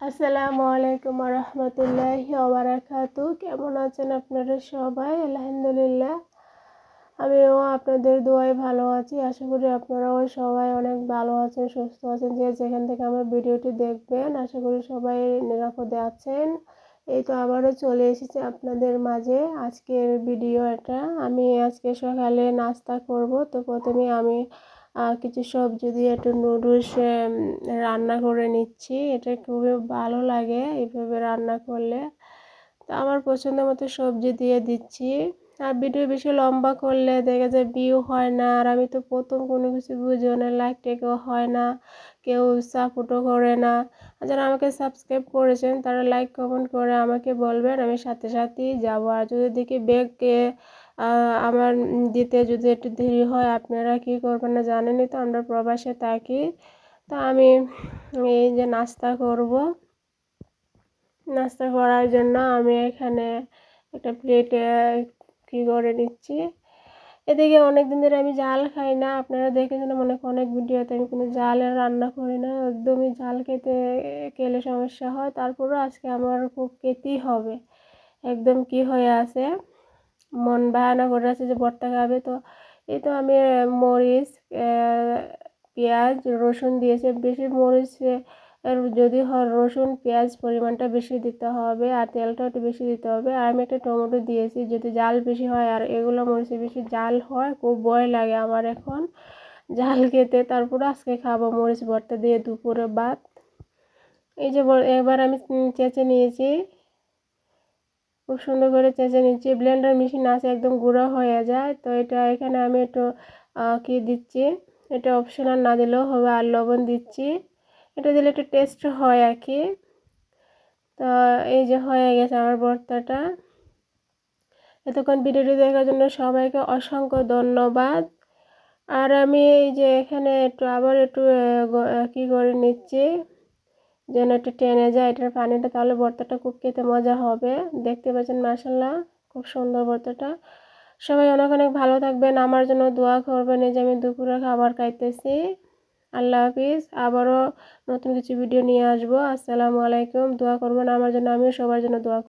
আসসালামু আলাইকুম রহমতুল্লাহি ওবরাকাতু। কেমন আছেন আপনারা সবাই? আলহামদুলিল্লাহ। আমিও আপনাদের দোয়ায় ভালো আছি। আশা করি আপনারাও সবাই অনেক ভালো আছেন, সুস্থ আছেন। যে যেখান থেকে আমার ভিডিওটি দেখবেন, আশা করি সবাই নিরাপদে আছেন। এই তো আবারও চলে এসেছি আপনাদের মাঝে আজকের ভিডিও এটা আমি আজকে সকালে নাস্তা করব। তো প্রথমে আমি কিছু সবজি দিয়ে একটু নুডলস রান্না করে নিচ্ছি। এটা খুবই ভালো লাগে এইভাবে রান্না করলে। তো আমার পছন্দ মতো সবজি দিয়ে দিচ্ছি। আর ভিডিও বেশি লম্বা করলে দেখা যায় ভিউ হয় না। আর আমি তো প্রথম কোনো কিছু বুঝিও না লাইক টেকও হয় না, কেউ সাপোর্টও করে না। যারা আমাকে সাবস্ক্রাইব করেছেন, তারা লাইক কমেন্ট করে আমাকে বলবেন, আমি সাথে সাথেই যাব। আর যদি দেখি ব্যাগকে আমার দিতে যদি একটু দেরি হয়, আপনারা কি করবেন না জানেনই তো, আমরা প্রবাসে থাকি। তো আমি এই যে নাস্তা করব। নাস্তা করার জন্য আমি এখানে একটা প্লেটে কী করে নিচ্ছি। এদিকে অনেক দিন ধরে আমি জাল খাই না, আপনারা দেখেছেন মনে অনেক ভিডিওতে আমি কোনো জাল রান্না করি না, একদমই জাল খেতে খেলে সমস্যা হয়, তারপরেও আজকে আমার খুব খেতেই হবে, একদম কি হয়ে আছে। মন বাহানা করে আছে যে ভর্তা খাবে। তো এই তো আমি মরিচ পেঁয়াজ, রসুন দিয়েছে। বেশি মরিচ যদি রসুন, পেঁয়াজ পরিমাণটা বেশি দিতে হবে আর তেলটা একটু বেশি দিতে হবে। আর আমি একটা টমেটো দিয়েছি, যদি জাল বেশি হয় আর এগুলো মরিচে বেশি জাল হয়, খুব ভয় লাগে আমার এখন জাল খেতে। তারপরে আজকে খাব মরিচ ভর্তা দিয়ে দুপুরে ভাত। এই যে এবার আমি চেঁচে নিয়েছি। খুব সুন্দর করে চেঁচে নিচ্ছি। ব্লেন্ডার মেশিন আছে, একদম গুঁড়ো হয়ে যায়। তো এটা এখানে আমি একটু কি দিচ্ছি? এটা অপশনাল না দিলেও হবে, আর লবণ দিচ্ছি। এটা দিলে একটু টেস্ট হয় আর কি। তো এই যে হয়ে গেছে আমার ভর্তাটা। এতক্ষণ ভিডিওটি দেখার জন্য সবাইকে অসংখ্য ধন্যবাদ। আর আমি এই যে এখানে একটু আবার একটু কী করে নিচ্ছি? যেন একটু টেনে যায় এটার পানিটা, তাহলে ভর্তাটা খুব খেতে মজা হবে। দেখতে পাচ্ছেন মাসাল্লাহ খুব সুন্দর ভর্তাটা। সবাই অনেক অনেক ভালো থাকবেন। আমার জন্য দোয়া করবেন, এই যে আমি দুপুরে খাবার খাইতেছি। আল্লাহ হাফিজ, আবারও নতুন কিছু ভিডিও নিয়ে আসব। আসসালামু আলাইকুম। দোয়া করবেন আমার জন্য, আমিও সবার জন্য দোয়া